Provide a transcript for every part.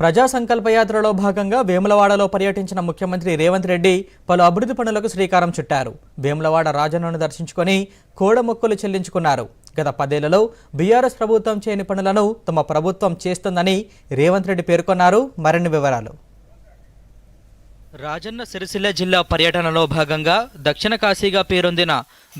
ప్రజా సంకల్పయాత్రలో భాగంగా వేములవాడలో పర్యటించిన ముఖ్యమంత్రి రేవంత్ రెడ్డి పలు అభివృద్ధి పనులకు శ్రీకారం చుట్టారు. వేములవాడ రాజన్నను దర్శించుకొని కోడమొక్కులు చెల్లించుకున్నారు. గత పదేళ్ళలో బీఆర్ఎస్ ప్రభుత్వం చేయని పనులను తమ ప్రభుత్వం చేస్తుందని రేవంత్ రెడ్డి పేర్కొన్నారు. మరిన్ని వివరాలు. రాజన్న సిరిసిల్ల జిల్లా పర్యటనలో భాగంగా దక్షిణ కాశీగా పేరొందిన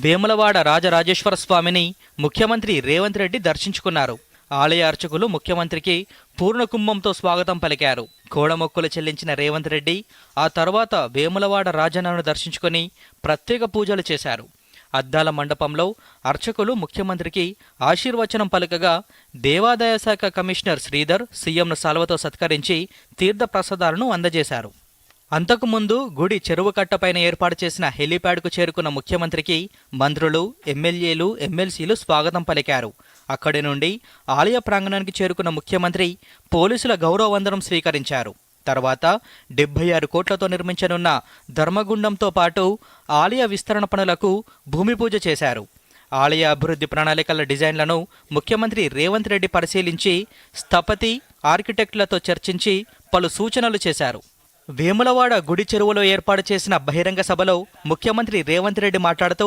వేములవాడ రాజరాజేశ్వర స్వామిని ముఖ్యమంత్రి రేవంత్ రెడ్డి దర్శించుకున్నారు. ఆలయ అర్చకులు ముఖ్యమంత్రికి పూర్ణకుంభంతో స్వాగతం పలికారు. కోడమొక్కులు చెల్లించిన రేవంత్ రెడ్డి ఆ తర్వాత వేములవాడ రాజన్నను దర్శించుకొని ప్రత్యేక పూజలు చేశారు. అద్దాల మండపంలో అర్చకులు ముఖ్యమంత్రికి ఆశీర్వచనం పలుకగా దేవాదాయ శాఖ కమిషనర్ శ్రీధర్ సీఎంను సాల్వతో సత్కరించి తీర్థప్రసాదాలను అందజేశారు. అంతకుముందు గుడి చెరువు కట్టపైన ఏర్పాటు చేసిన హెలీప్యాడ్కు చేరుకున్న ముఖ్యమంత్రికి మంత్రులు ఎమ్మెల్యేలు ఎమ్మెల్సీలు స్వాగతం పలికారు. అక్కడి నుండి ఆలయ ప్రాంగణానికి చేరుకున్న ముఖ్యమంత్రి పోలీసుల గౌరవవందనం స్వీకరించారు. తర్వాత డెబ్బై ఆరు కోట్లతో నిర్మించనున్న ధర్మగుండంతో పాటు ఆలయ విస్తరణ పనులకు భూమి పూజ చేశారు. ఆలయ అభివృద్ధి ప్రణాళికల డిజైన్లను ముఖ్యమంత్రి రేవంత్ రెడ్డి పరిశీలించి స్థపతి ఆర్కిటెక్టులతో చర్చించి పలు సూచనలు చేశారు. వేములవాడ గుడి చెరువులో ఏర్పాటు చేసిన బహిరంగ సభలో ముఖ్యమంత్రి రేవంత్ రెడ్డి మాట్లాడుతూ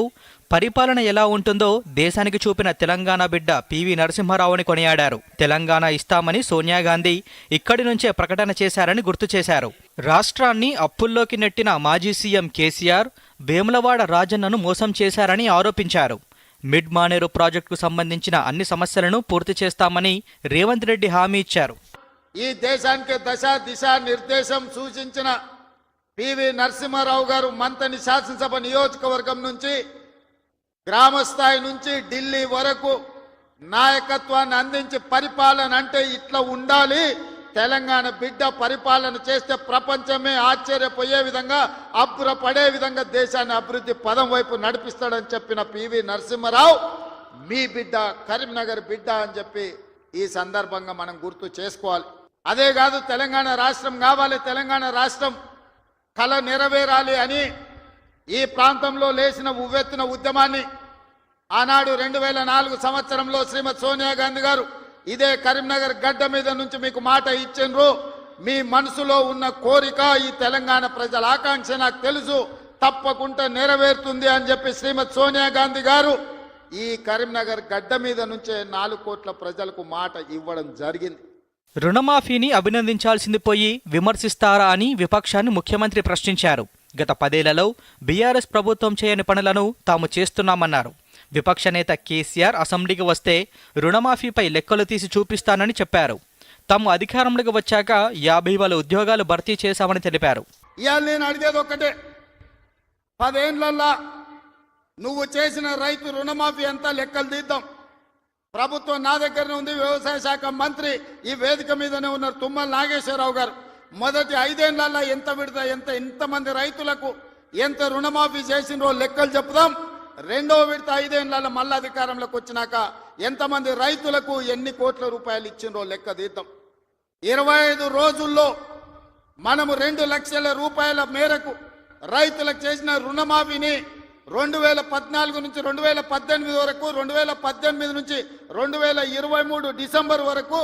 పరిపాలన ఎలా ఉంటుందో దేశానికి చూపిన తెలంగాణ బిడ్డ పివి నరసింహారావుని కొనియాడారు. తెలంగాణ ఇస్తామని సోనియా గాంధీ ఇక్కడి నుంచే ప్రకటన చేశారని గుర్తు చేశారు. రాష్ట్రాన్ని అప్పుల్లోకి నెట్టిన మాజీ సీఎం కేసీఆర్ వేములవాడ రాజన్నను మోసం చేశారని ఆరోపించారు. మిడ్ మానేరు ప్రాజెక్టుకు సంబంధించిన అన్ని సమస్యలను పూర్తి చేస్తామని రేవంత్ రెడ్డి హామీ ఇచ్చారు. ఈ దేశానికి దశ దిశ నిర్దేశం సూచించిన పివి నరసింహారావు గారు మంతని శాసనసభ నియోజకవర్గం నుంచి గ్రామస్థాయి నుంచి ఢిల్లీ వరకు నాయకత్వాన్ని అందించి పరిపాలన అంటే ఇట్లా ఉండాలి. తెలంగాణ బిడ్డ పరిపాలన చేస్తే ప్రపంచమే ఆశ్చర్యపోయే విధంగా అబ్బురపడే విధంగా దేశాన్ని అభివృద్ధి పదం వైపు నడిపిస్తాడని చెప్పిన పివి నరసింహారావు మీ బిడ్డ కరీంనగర్ బిడ్డ అని చెప్పి ఈ సందర్భంగా మనం గుర్తు చేసుకోవాలి. అదే కాదు తెలంగాణ రాష్ట్రం కావాలి తెలంగాణ రాష్ట్రం కళ నెరవేరాలి అని ఈ ప్రాంతంలో లేచిన ఉవ్వెత్తున ఉద్యమాన్ని ఆనాడు రెండు వేల నాలుగు సంవత్సరంలో శ్రీమతి సోనియా గాంధీ గారు ఇదే కరీంనగర్ గడ్డ మీద నుంచి మీకు మాట ఇచ్చిండ్రు. మీ మనసులో ఉన్న కోరిక ఈ తెలంగాణ ప్రజల ఆకాంక్ష నాకు తెలుసు. తప్పకుండా నెరవేరుతుంది అని చెప్పి శ్రీమతి సోనియా గాంధీ గారు ఈ కరీంనగర్ గడ్డ మీద నుంచే నాలుగు కోట్ల ప్రజలకు మాట ఇవ్వడం జరిగింది. రుణమాఫీని అభినందించాల్సింది పోయి విమర్శిస్తారా అని విపక్షాన్ని ముఖ్యమంత్రి ప్రశ్నించారు. గత పదేళ్ళలో బీఆర్ఎస్ ప్రభుత్వం చేయని పనులను తాము చేస్తున్నామన్నారు. విపక్ష నేత కేసీఆర్ అసెంబ్లీకి వస్తే రుణమాఫీపై లెక్కలు తీసి చూపిస్తానని చెప్పారు. తాము అధికారంలోకి వచ్చాక యాభై వేల ఉద్యోగాలు భర్తీ చేశామని తెలిపారు. ఇవాళ నేను అడిగేది ఒక్కటే. పదేళ్ళల్లా నువ్వు చేసిన రైతు రుణమాఫీ అంతా లెక్కలు తీద్దాం. ప్రభుత్వం నా దగ్గరనే ఉంది వ్యవసాయ శాఖ మంత్రి ఈ వేదిక మీదనే ఉన్నారు తుమ్మల నాగేశ్వరరావు గారు. మొదటి ఐదేళ్ళలో ఎంత విడత ఎంత ఎంతమంది రైతులకు ఎంత రుణమాఫీ చేసినో లెక్కలు చెప్దాం. రెండో విడత ఐదేళ్ళలో మళ్ళీ అధికారంలోకి వచ్చినాక ఎంతమంది రైతులకు ఎన్ని కోట్ల రూపాయలు ఇచ్చిండ్రో లెక్క తీద్దాం. ఇరవై ఐదు రోజుల్లో మనము రెండు లక్షల రూపాయల మేరకు రైతులకు చేసిన రుణమాఫీని రెండు వేల పద్నాలుగు నుంచి రెండు వేల పద్దెనిమిది వరకు రెండు వేల పద్దెనిమిది నుంచి రెండు వేల ఇరవై మూడు డిసెంబర్ వరకు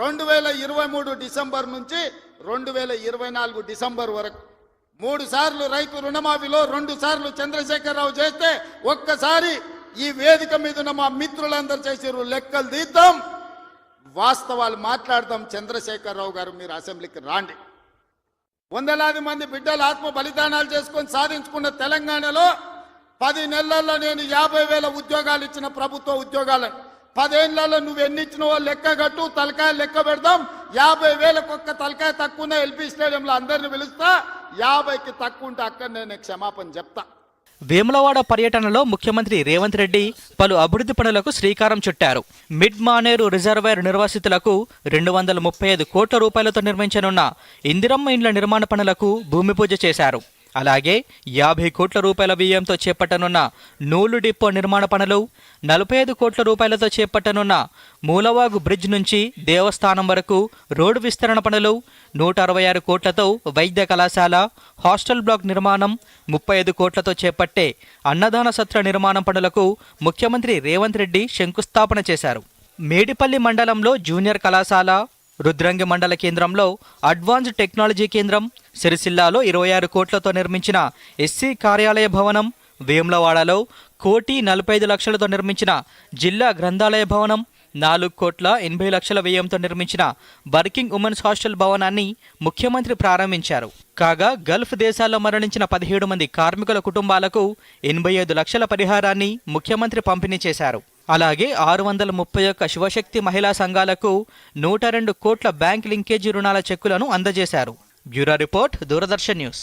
రెండు వేల ఇరవై మూడు డిసెంబర్ నుంచి రెండు వేల ఇరవై నాలుగు డిసెంబర్ వరకు. మూడు సార్లు రైతు రుణమాఫీలో రెండు సార్లు చంద్రశేఖరరావు చేస్తే ఒక్కసారి ఈ వేదిక మీద ఉన్న మా మిత్రులందరూ చేసారు లెక్కలు తీద్దాం. వాస్తవాలు మాట్లాడదాం. చంద్రశేఖరరావు గారు మీరు అసెంబ్లీకి రాండి. వందలాది మంది బిడ్డలు ఆత్మ బలిదానాలు చేసుకొని సాధించుకున్న తెలంగాణలో పది నెలల్లో నేను యాభై వేల ఉద్యోగాలు ఇచ్చిన ప్రభుత్వ ఉద్యోగాలను పదేళ్ళలో నువ్వు ఎన్ని ఇచ్చినవో లెక్క కట్టు తలకాయ లెక్క పెడదాం. యాభై వేలకు ఒక్క తలకాయ తక్కువ ఎల్పీ స్టేడియంలో అందరిని పిలుస్తా. యాభైకి తక్కువ ఉంటే అక్కడ నేను క్షమాపణ చెప్తా. వేములవాడ పర్యటనలో ముఖ్యమంత్రి రేవంత్ రెడ్డి పలు అభివృద్ధి పనులకు శ్రీకారం చుట్టారు. మిడ్ మానేరు రిజర్వాయర్ నిర్వాసితులకు రెండు వందల ముప్పై ఐదు కోట్ల రూపాయలతో నిర్మించనున్న ఇందిరమ్మ ఇండ్ల నిర్మాణ పనులకు భూమి పూజ చేశారు. అలాగే యాభై కోట్ల రూపాయల వ్యయంతో చేపట్టనున్న నూలు డిపో నిర్మాణ పనులు నలభై ఐదు కోట్ల రూపాయలతో చేపట్టనున్న మూలవాగు బ్రిడ్జ్ నుంచి దేవస్థానం వరకు రోడ్డు విస్తరణ పనులు నూట అరవై ఆరు కోట్లతో వైద్య కళాశాల హాస్టల్ బ్లాక్ నిర్మాణం ముప్పై ఐదు కోట్లతో చేపట్టే అన్నదాన సత్ర నిర్మాణం పనులకు ముఖ్యమంత్రి రేవంత్ రెడ్డి శంకుస్థాపన చేశారు. మేడిపల్లి మండలంలో జూనియర్ కళాశాల రుద్రంగి మండల కేంద్రంలో అడ్వాన్స్డ్ టెక్నాలజీ కేంద్రం సిరిసిల్లాలో ఇరవై ఆరు కోట్లతో నిర్మించిన ఎస్సీ కార్యాలయ భవనం వేములవాడలో కోటి నలభై ఐదు లక్షలతో నిర్మించిన జిల్లా గ్రంథాలయ భవనం నాలుగు కోట్ల ఎనభై లక్షల వ్యయంతో నిర్మించిన వర్కింగ్ ఉమెన్స్ హాస్టల్ భవనాన్ని ముఖ్యమంత్రి ప్రారంభించారు. కాగా గల్ఫ్ దేశాల్లో మరణించిన పదిహేడు మంది కార్మికుల కుటుంబాలకు ఎనభై ఐదు లక్షల పరిహారాన్ని ముఖ్యమంత్రి పంపిణీ చేశారు. అలాగే ఆరు వందల ముప్పై ఒక్క శివశక్తి మహిళా సంఘాలకు నూట రెండు కోట్ల బ్యాంక్ లింకేజీ రుణాల చెక్కులను అందజేశారు. Bureau report Doordarshan news.